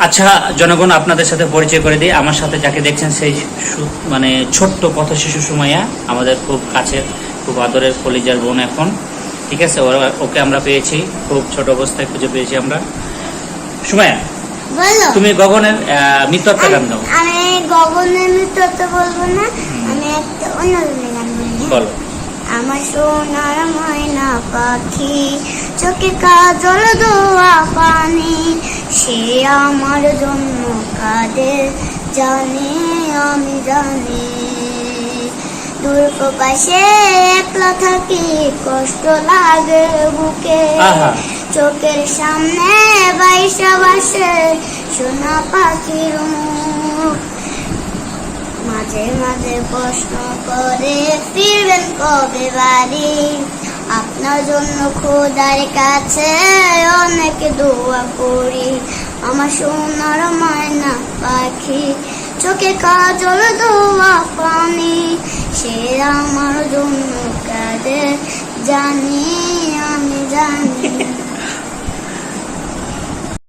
আচ্ছা জনগণ আপনাদের সাথে পরিচয় করে দিই। আমার সাথে যাকে দেখছেন সেই মানে ছোট্ট পথ শিশু সুমাইয়া আমাদের খুব কাছের খুব আদরের কলিজার বোন এখন। ঠিক আছে? ওরা- ওকে আমরা পেয়েছি। খুব ছোট অবস্থায় খুঁজে পেয়েছি আমরা। সুমাইয়া তুমি গগনের মৃত্যুত্ব গান আমি গগনের মৃত্যু তো বলব না আমি একটা অন্য ধরনের গান বলি বলো। আমার সোনার ময়না পাখি চোখে কাজল দোয়া আমার জন্য কাঁদে জানি আমি জানি। দূর পাশে একলা থাকি কষ্ট লাগে বুকে। চোখের সামনে বাইশা বাসে সোনা পাখির মুখ। মাঝে মাঝে প্রশ্ন করে ফিরবেন কবে বাড়ি? আপনার জন্য খোদার কাছে অনেক দোয়া করি। আমার সোনার মায়না পাখি, চোখে কাজল দোয়া পানি, সে আমার জন্য কাঁদে জানি, আমি জানি।